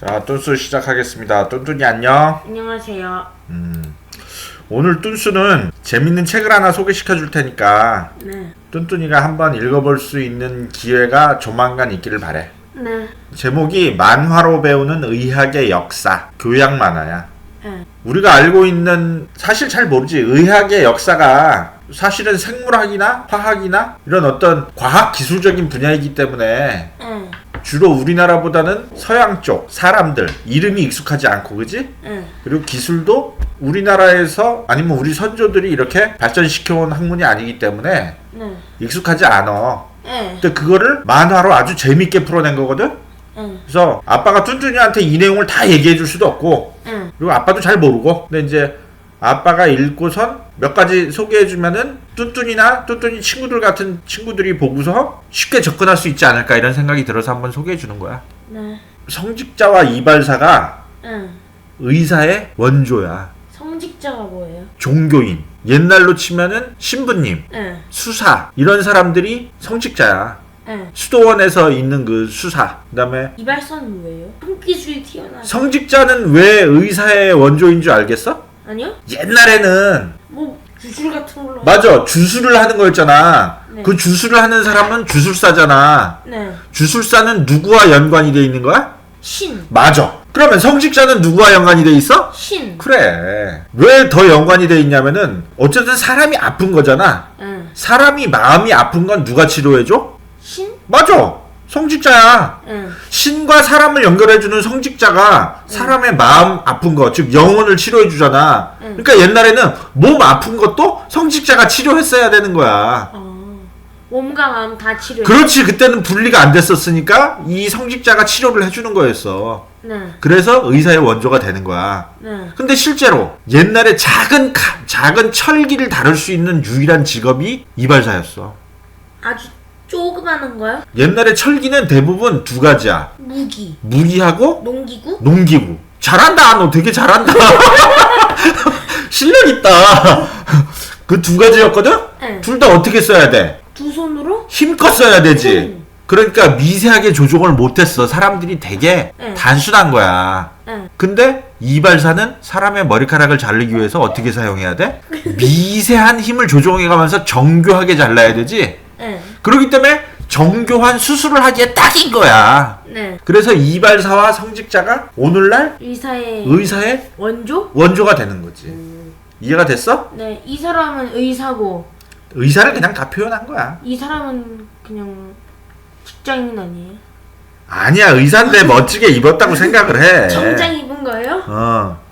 자, 뚠스 시작하겠습니다. 뚠뚠이 안녕. 안녕하세요. 음, 오늘 뚠스는 재밌는 책을 하나 소개시켜 줄 테니까 네. 뚠뚠이가 한번 읽어볼 수 있는 기회가 조만간 있기를 바래. 네. 제목이 만화로 배우는 의학의 역사, 교양 만화야. 네. 우리가 알고 있는 사실 잘 모르지 의학의 역사가 사실은 생물학이나 화학이나 이런 어떤 과학 기술적인 분야이기 때문에 네. 주로 우리나라보다는 서양 쪽 사람들 이름이 익숙하지 않고 그지? 네. 그리고 기술도 우리나라에서 아니면 우리 선조들이 이렇게 발전시켜온 학문이 아니기 때문에 네. 익숙하지 않아. 네. 근데 그거를 만화로 아주 재밌게 풀어낸 거거든? 네. 그래서 아빠가 뚠뚠이한테 이 내용을 다 얘기해 줄 수도 없고 네. 그리고 아빠도 잘 모르고 근데 이제 아빠가 읽고선 몇 가지 소개해 주면은 뚠뚠이나 뚠뚠이 친구들 같은 친구들이 보고서 쉽게 접근할 수 있지 않을까 이런 생각이 들어서 한번 소개해 주는 거야. 네. 성직자와 이발사가 네. 의사의 원조야. 성직자가 뭐예요? 종교인. 옛날로 치면은 신부님, 네. 수사 이런 사람들이 성직자야. 네. 수도원에서 있는 그 수사. 그다음에 이발사는 뭐예요? 손기술이 튀어나와. 성직자는 왜 의사의 원조인 줄 알겠어? 아니요? 옛날에는 뭐 주술 같은 걸로. 맞아 주술을 하는 거였잖아. 네. 그 주술을 하는 사람은 주술사잖아. 네. 주술사는 누구와 연관이 돼 있는 거야? 신. 맞아. 그러면 성직자는 누구와 연관이 돼 있어? 신. 그래. 왜 더 연관이 돼 있냐면은 어쨌든 사람이 아픈 거잖아. 네. 사람이 마음이 아픈 건 누가 치료해줘? 신? 맞아. 성직자야. 네. 신과 사람을 연결해주는 성직자가 사람의 마음 아픈 거, 즉 영혼을 치료해주잖아. 응. 그러니까 옛날에는 몸 아픈 것도 성직자가 치료했어야 되는 거야. 어. 몸과 마음 다 치료해. 그렇지. 그때는 분리가 안 됐었으니까 이 성직자가 치료를 해주는 거였어. 네. 그래서 의사의 원조가 되는 거야. 네. 근데 실제로 옛날에 작은 카- 작은 철기를 다룰 수 있는 유일한 직업이 이발사였어. 아주 조그마한 거요? 옛날에 철기는 대부분 두 가지야. 무기. 무기하고 농기구? 농기구. 잘한다. 너 되게 잘한다. 실력 있다. 그 두 가지였거든? 네. 둘 다 어떻게 써야 돼? 두 손으로? 힘껏 써야 되지. 음. 그러니까 미세하게 조종을 못했어. 사람들이 되게 네. 단순한 거야. 네. 근데 이발사는 사람의 머리카락을 자르기 위해서 어떻게 사용해야 돼? 미세한 힘을 조종해가면서 정교하게 잘라야 되지. 네. 그렇기 때문에 정교한 수술을 하기에 딱인 거야. 네. 그래서 이발사와 성직자가 오늘날 의사의 의사의 원조? 원조가 되는 거지. 이해가 됐어? 네. 이 사람은 의사고 의사를 그냥 다 표현한 거야. 이 사람은 그냥 직장인 아니에요? 아니야 의사인데 멋지게 입었다고 생각을 해. 정장 입은 거예요? 어.